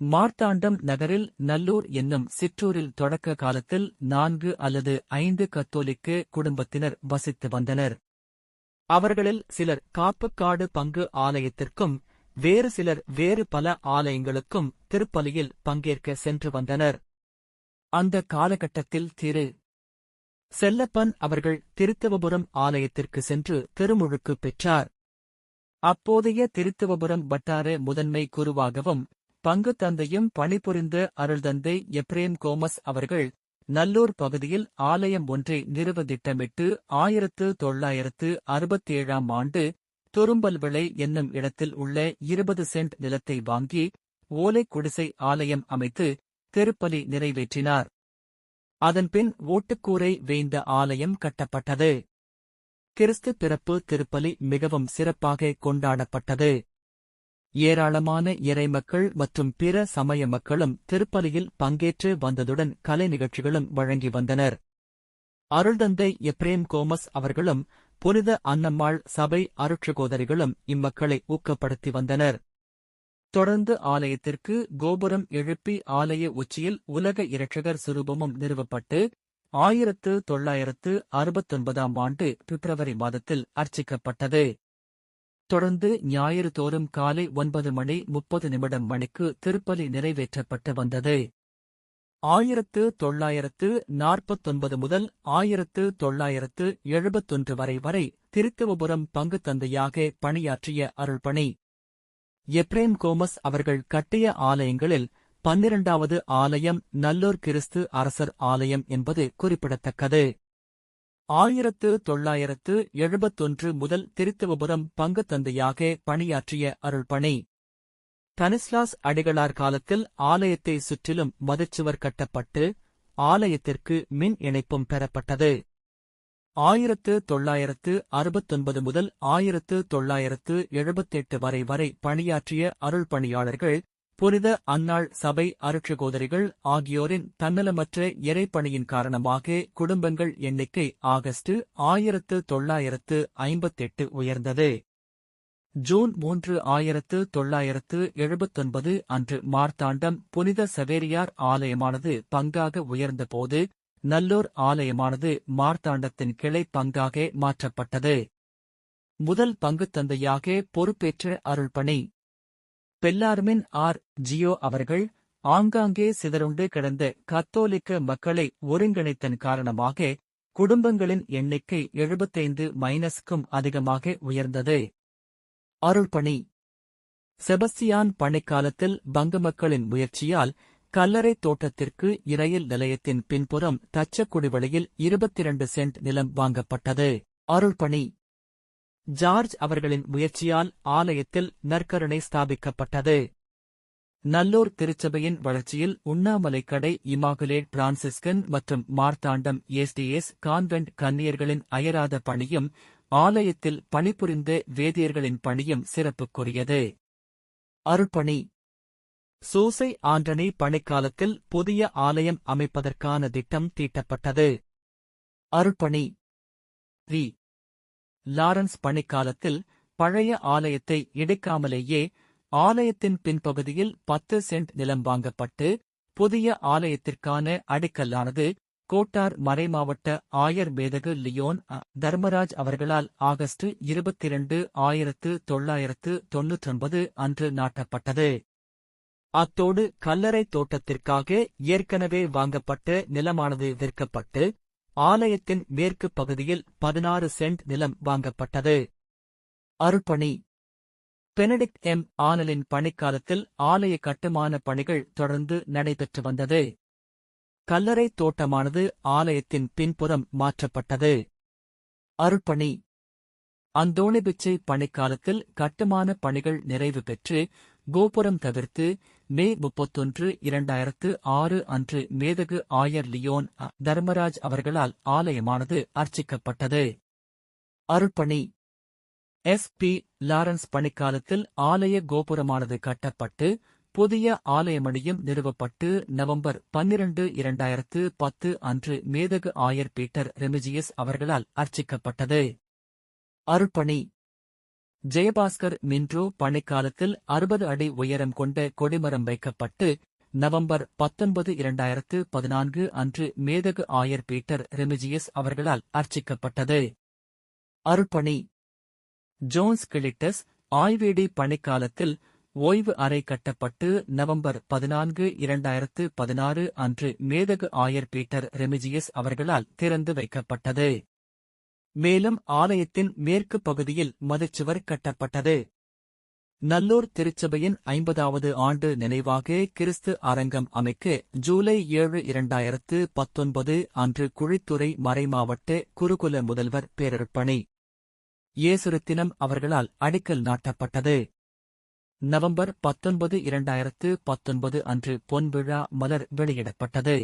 மார்த்தாண்டம் நகரில் நல்லூர் என்னும் சிற்றூரில் தொடக்க காலத்தில் நான்கு அல்லது ஐந்து கத்தோலிக்க குடும்பத்தினர் வசித்து வந்தனர். அவர்களில் சிலர் காப்புக்காடு பங்கு ஆலயத்திற்கும் வேறு சிலர் வேறு பல ஆலயங்களுக்கும் திருப்பலியில் பங்கேற்க சென்று வந்தனர். அந்த காலகட்டத்தில் திரு. செல்லப்பன் அவர்கள் திருத்தவபுரம் ஆலயத்திற்கு சென்று திருமுழுக்கு பெற்றார். அப்போதைய திருத்தவபுரம் வட்டார முதன்மை குருவாகவும் பங்கு தந்தையும் பணிபுரிந்த அருள்தந்தை எப்ரேம் கோமஸ் அவர்கள் நல்லூர் பகுதியில் ஆலயம் ஒன்றை நிறுவ திட்டமிட்டு ஆயிரத்து தொள்ளாயிரத்து அறுபத்தேழாம் ஆண்டு துரும்பல்விளை என்னும் இடத்தில் உள்ள இருபது சென்ட் நிலத்தை வாங்கி ஓலை குடிசை ஆலயம் அமைத்து திருப்பலி நிறைவேற்றினார். அதன்பின் ஓட்டுக்கூரை வேய்ந்த ஆலயம் கட்டப்பட்டது. கிறிஸ்து பிறப்பு திருப்பலி மிகவும் சிறப்பாக கொண்டாடப்பட்டது. ஏராளமான இறைமக்கள் மற்றும் பிற சமய மக்களும் திருப்பலியில் பங்கேற்று வந்ததுடன் கலை நிகழ்ச்சிகளும் வழங்கி வந்தனர். அருள்தந்தை எப்ரேம் கோமஸ் அவர்களும் புனித அன்னம்மாள் சபை அருட்சகோதரிகளும் இம்மக்களை ஊக்கப்படுத்தி வந்தனர். தொடர்ந்து ஆலயத்திற்கு கோபுரம் எழுப்பி ஆலய உச்சியில் உலக இரட்சகர் சுரூபமும் நிறுவப்பட்டு ஆயிரத்து தொள்ளாயிரத்து அறுபத்தொன்பதாம் ஆண்டு பிப்ரவரி மாதத்தில் அர்ச்சிக்கப்பட்டது. தொடர்ந்து ஞாயிறு தோறும் காலை ஒன்பது மணி முப்பது நிமிடம் மணிக்கு திருப்பலி நிறைவேற்றப்பட்டு வந்தது. ஆயிரத்து தொள்ளாயிரத்து நாற்பத்தொன்பது முதல் ஆயிரத்து தொள்ளாயிரத்து எழுபத்தொன்று வரை வரை திருத்துவபுரம் பங்கு தந்தையாக பணியாற்றிய அருள்பணி. எப்ரேம் கோமஸ் அவர்கள் கட்டிய ஆலயங்களில் பன்னிரண்டாவது ஆலயம் நல்லூர் கிறிஸ்து அரசர் ஆலயம் என்பது குறிப்பிடத்தக்கது. ஆயிரத்து தொள்ளாயிரத்து எழுபத்தொன்று முதல் திருத்துவபுரம் பங்கு தந்தையாக பணியாற்றிய அருள்பணி தனிஸ்லாஸ் அடிகளார் காலத்தில் ஆலயத்தை சுற்றிலும் மதிச்சுவர் கட்டப்பட்டு ஆலயத்திற்கு மின் இணைப்பும் பெறப்பட்டது. ஆயிரத்து தொள்ளாயிரத்து அறுபத்தொன்பது முதல் ஆயிரத்து தொள்ளாயிரத்து எழுபத்தெட்டு வரை வரை பணியாற்றிய அருள்பணியாளர்கள் புனித அன்னாள் சபை அருட்சகோதரிகள் ஆகியோரின் தன்னலமற்ற இறைப்பணியின் காரணமாக குடும்பங்கள் எண்ணிக்கை ஆகஸ்ட் ஆயிரத்து தொள்ளாயிரத்து ஐம்பத்தெட்டு உயர்ந்தது. ஜூன் மூன்று ஆயிரத்து தொள்ளாயிரத்து எழுபத்தொன்பது அன்று மார்த்தாண்டம் புனித சவேரியார் ஆலயமானது பங்காக உயர்ந்தபோது நல்லூர் ஆலயமானது மார்த்தாண்டத்தின் கிளை பங்காக மாற்றப்பட்டது. முதல் பங்குத் தந்தையாக பொறுப்பேற்ற அருள்பணி பெல்லார்மின் ஆர். ஜியோ அவர்கள் ஆங்காங்கே சிதறுண்டு கிடந்த கத்தோலிக்க மக்களை ஒருங்கிணைத்தன் காரணமாக குடும்பங்களின் எண்ணிக்கை எழுபத்தைந்து மைனஸ்க்கும் அதிகமாக உயர்ந்தது. அருள்பணி. செபஸ்தியான் பணிக்காலத்தில் பங்க மக்களின் முயற்சியால் கல்லறை தோட்டத்திற்கு இரயில் நிலையத்தின் பின்புறம் தச்சக்குடிவெளியில் இருபத்திரண்டு சென்ட் நிலம் வாங்கப்பட்டது. அருள்பணி. ஜார்ஜ் அவர்களின் முயற்சியால் ஆலயத்தில் நற்கருணை ஸ்தாபிக்கப்பட்டது. நல்லூர் திருச்சபையின் வளர்ச்சியில் உண்ணாமலை கடை இமாகுலேட் பிரான்சிஸ்கன் மற்றும் மார்த்தாண்டம் எஸ்டிஎஸ் கான்வென்ட் கன்னியர்களின் அயராத பணியும் ஆலயத்தில் பணிபுரிந்த வேதியர்களின் பணியும் சிறப்புக்குரியது. அருள்பணி சூசை ஆண்டனி பணிக்காலத்தில் புதிய ஆலயம் அமைப்பதற்கான திட்டம் தீட்டப்பட்டது. அருள்பணி ரி. லாரன்ஸ் பணிக்காலத்தில் பழைய ஆலயத்தை இடிக்காமலேயே ஆலயத்தின் பின்பகுதியில் பத்து சென்ட் நிலம் வாங்கப்பட்டு புதிய ஆலயத்திற்கான அடிக்கல்லானது கோட்டார் மறைமாவட்ட ஆயர் மேதகு லியோன் தர்மராஜ் அவர்களால் ஆகஸ்ட் இருபத்திரண்டு ஆயிரத்து தொள்ளாயிரத்து தொன்னூற்றொன்பது அன்று நாட்டப்பட்டது. அத்தோடு கல்லறை தோட்டத்திற்காக ஏற்கனவே வாங்கப்பட்ட நிலமானது விற்கப்பட்டு ஆலயத்தின் மேற்கு பகுதியில் பதினாறு சென்ட் நிலம் வாங்கப்பட்டது. அருட்பணி. Benedict M. ஆனலின் பணிக்காலத்தில் ஆலய கட்டுமான பணிகள் தொடர்ந்து நடைபெற்று வந்தது. கல்லறை தோட்டமானது ஆலயத்தின் பின்புறம் மாற்றப்பட்டது. அருட்பணி. அந்தோணிபிச்சை பணிக்காலத்தில் கட்டுமான பணிகள் நிறைவு பெற்று கோபுரம் தவிர்த்து மே முப்பத்தொன்று இரண்டாயிரத்து ஆறு அன்று மேதகு ஆயர் லியோன் தர்மராஜ் அவர்களால் ஆலயமானது அர்ச்சிக்கப்பட்டது. அருட்பணி. எஸ். பி. லாரன்ஸ் பணிக்காலத்தில் ஆலய கோபுரமானது கட்டப்பட்டு புதிய ஆலயமணியும் நிறுவப்பட்டு நவம்பர் பன்னிரண்டு இரண்டாயிரத்து பத்து அன்று மேதகு ஆயர் பீட்டர் ரெமிஜியஸ் அவர்களால் அர்ச்சிக்கப்பட்டது. அருட்பணி. ஜெயபாஸ்கர் மின்ட்ரோ பணிக்காலத்தில் அறுபது அடி உயரம் கொண்ட கொடிமரம் வைக்கப்பட்டு நவம்பர் பத்தொன்பது இரண்டாயிரத்து பதினான்கு அன்று மேதகு ஆயர் பீட்டர் ரெமிஜியஸ் அவர்களால் அர்ச்சிக்கப்பட்டது. அருட்பணி ஜோன்ஸ் கிளிட்டஸ் ஆய்வேடி பணிக்காலத்தில் ஓய்வு அறை கட்டப்பட்டு நவம்பர் பதினான்கு இரண்டாயிரத்து பதினாறு அன்று மேதகு ஆயர் பீட்டர் ரெமிஜியஸ் அவர்களால் திறந்து வைக்கப்பட்டது. மேலும் ஆலயத்தின் மேற்கு பகுதியில் மதச்சுவர் கட்டப்பட்டது. நல்லூர் திருச்சபையின் ஐம்பதாவது ஆண்டு நினைவாக கிறிஸ்து அரங்கம் அமைக்க ஜூலை ஏழு இரண்டாயிரத்து பத்தொன்பது அன்று குழித்துறை மறைமாவட்ட குருகுல முதல்வர் பேரர்ப்பணி இயேசுரத்தினம் அவர்களால் அடிக்கல் நாட்டப்பட்டது. நவம்பர் பத்தொன்பது இரண்டாயிரத்து பத்தொன்பது அன்று பொன்விழா மலர் வெளியிடப்பட்டது.